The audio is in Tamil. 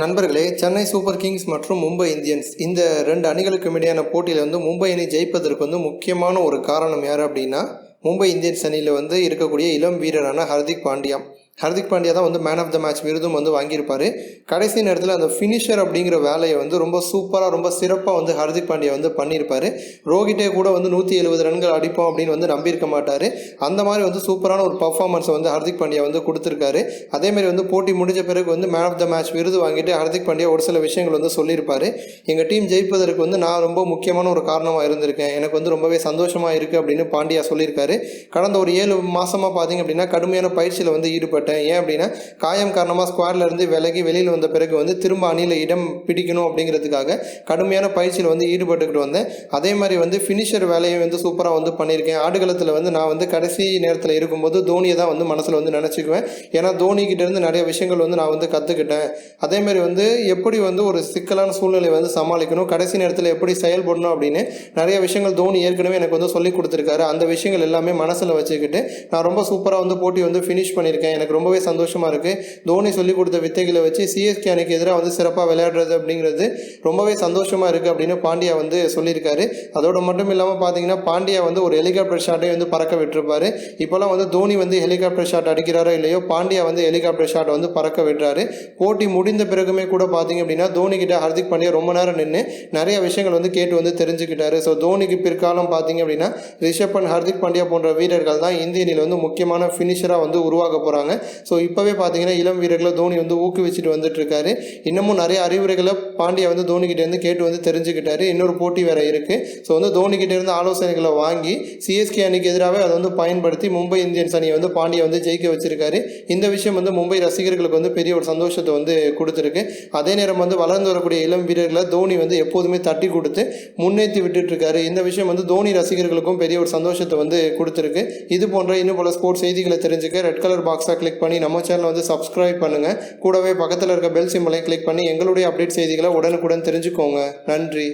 நண்பர்களே சென்னை சூப்பர் கிங்ஸ் மற்றும் மும்பை இந்தியன்ஸ் இந்த ரெண்டு அணிகளுக்கும் இடையான போட்டியில் வந்து மும்பை அணி ஜெயிப்பதற்கு வந்து முக்கியமான ஒரு காரணம் யார் அப்படின்னா மும்பை இந்தியன்ஸ் அணியில் வந்து இருக்கக்கூடிய இளம் வீரரான ஹர்திக் பாண்டியா. ஹர்திக் பாண்டியா தான் வந்து மேன் ஆஃப் த மேட்ச் விருதும் வந்து வாங்கியிருப்பார். கடைசி நேரத்தில் அந்த ஃபினிஷர் அப்படிங்கிற வேலையை வந்து ரொம்ப சூப்பராக ரொம்ப சிறப்பாக வந்து ஹர்திக் பாண்டியா வந்து பண்ணியிருப்பார். ரோஹிட்டே கூட வந்து நூற்றி எழுபது ரன்கள் அடிப்போம் அப்படின்னு வந்து நம்பியிருக்க மாட்டார். அந்த மாதிரி வந்து சூப்பரான ஒரு பர்ஃபார்மன்ஸை வந்து ஹர்திக் பாண்டியா வந்து கொடுத்துருக்காரு. அதேமாதிரி வந்து போட்டி முடிஞ்ச பிறகு வந்து மேன் ஆஃப் த மேட்ச் விருது வாங்கிட்டு ஹர்திக் பாண்டியா ஒரு சில விஷயங்கள் வந்து சொல்லியிருப்பார். எங்கள் டீம் ஜெயிப்பதற்கு வந்து நான் ரொம்ப முக்கியமான ஒரு காரணமாக இருந்திருக்கேன். எனக்கு வந்து ரொம்பவே சந்தோஷமாக இருக்குது அப்படின்னு பாண்டியா சொல்லியிருக்காரு. கடந்த ஒரு ஏழு மாதமாக பார்த்தீங்க அப்படின்னா கடுமையான பயிற்சியில் வந்து ஈடுபட்டு ஈடுபட்டேன் ஏன் அப்படின்னா காயம் காரணமாக ஸ்குவாட்லேருந்து விலகி வெளியில் வந்த பிறகு வந்து திரும்ப அணியில் இடம் பிடிக்கணும் அப்படிங்கிறதுக்காக கடுமையான பயிற்சியில் வந்து ஈடுபட்டுக்கிட்டு வந்தேன். அதே மாதிரி வந்து ஃபினிஷர் வேலையை வந்து சூப்பராக வந்து பண்ணியிருக்கேன். ஆடுகளத்தில் வந்து நான் வந்து கடைசி நேரத்தில் இருக்கும்போது தோனியை தான் வந்து மனசில் வந்து நினச்சிக்குவேன். ஏன்னா தோனிக்கிட்டேருந்து நிறைய விஷயங்கள் வந்து நான் வந்து கற்றுக்கிட்டேன் அதே மாதிரி வந்து எப்படி வந்து ஒரு சிக்கலான சூழ்நிலை வந்து சமாளிக்கணும் கடைசி நேரத்தில் எப்படி செயல்படணும் அப்படின்னு நிறைய விஷயங்கள் தோனி ஏற்கனவே எனக்கு வந்து சொல்லி கொடுத்துருக்காரு. அந்த விஷயங்கள் எல்லாமே மனசில் வச்சுக்கிட்டு நான் ரொம்ப சூப்பராக வந்து போட்டி வந்து ஃபினிஷ் பண்ணியிருக்கேன். எனக்கு ரொம்பவே சந்தோஷமாக இருக்குது தோனி சொல்லிக் கொடுத்த வித்தைகளை வச்சு சிஎஸ்கே அணிக்கு எதிராக வந்து சிறப்பாக விளையாடுறது அப்படிங்கிறது ரொம்பவே சந்தோஷமாக இருக்குது அப்படின்னு பாண்டியா வந்து சொல்லியிருக்காரு. அதோட மட்டும் இல்லாமல் பார்த்தீங்கன்னா பாண்டியா வந்து ஒரு ஹெலிகாப்டர் ஷாட்டை வந்து பறக்க விட்டுருப்பாரு. இப்போலாம் வந்து தோனி வந்து ஹெலிகாப்டர் ஷாட் அடிக்கிறாரோ இல்லையோ பாண்டியா வந்து ஹெலிகாப்டர் ஷாட் வந்து பறக்க விடுறாரு போட்டி முடிந்த பிறகுமே கூட பார்த்தீங்க அப்படின்னா தோனி கிட்ட ஹர்திக் பாண்டியா ரொம்ப நேரம் நின்று நிறைய விஷயங்கள் வந்து கேட்டு வந்து தெரிஞ்சுக்கிட்டாரு. ஸோ தோனிக்கு பிற்காலம் பார்த்தீங்க அப்படின்னா ரிஷப் அண்ட் ஹர்திக் பாண்டியா போன்ற வீரர்கள் தான் இந்திய அணியில் வந்து முக்கியமான ஃபினிஷராக வந்து உருவாக போகிறாங்க ஸோ இப்போவே பார்த்தீங்கன்னா இளம் வீரர்களை தோனி வந்து ஊக்குவிச்சுட்டு வந்துட்டுருக்காரு. இன்னமும் நிறைய அறிவுரைகளை பாண்டியா வந்து தோனிக்கிட்டேருந்து இருந்து கேட்டு வந்து தெரிஞ்சுக்கிட்டாரு. இன்னொரு போட்டி வேறு இருக்குது ஸோ வந்து தோனிக்கிட்டே இருந்து ஆலோசனைகளை வாங்கி சிஎஸ்கே அணிக்கு எதிராகவே அதை வந்து பயன்படுத்தி மும்பை இந்தியன்ஸ் அணியை வந்து பாண்டியா வந்து ஜெயிக்க வச்சிருக்காரு. இந்த விஷயம் வந்து மும்பை ரசிகர்களுக்கு வந்து பெரிய ஒரு சந்தோஷத்தை வந்து கொடுத்துருக்கு. அதே நேரம் வந்து வளர்ந்து வரக்கூடிய இளம் வீரர்களை தோனி வந்து எப்போதுமே தட்டி கொடுத்து முன்னேற்றி விட்டுட்டுருக்காரு. இந்த விஷயம் வந்து தோனி ரசிகர்களுக்கும் பெரிய ஒரு சந்தோஷத்தை வந்து கொடுத்துருக்கு. இது போன்ற இன்னும் பல ஸ்போர்ட்ஸ் செய்திகளை தெரிஞ்சுக்க ரெட் கலர் பாக்ஸாக கிளிக் பண்ணி நம்ம சேனலை வந்து சப்ஸ்கிரைப் பண்ணுங்க. கூடவே பக்கத்தில் இருக்க பெல் சிம்பலை கிளிக் பண்ணி எங்களுடைய அப்டேட் செய்திகளை உடனுக்குடன் தெரிஞ்சுக்கோங்க. நன்றி.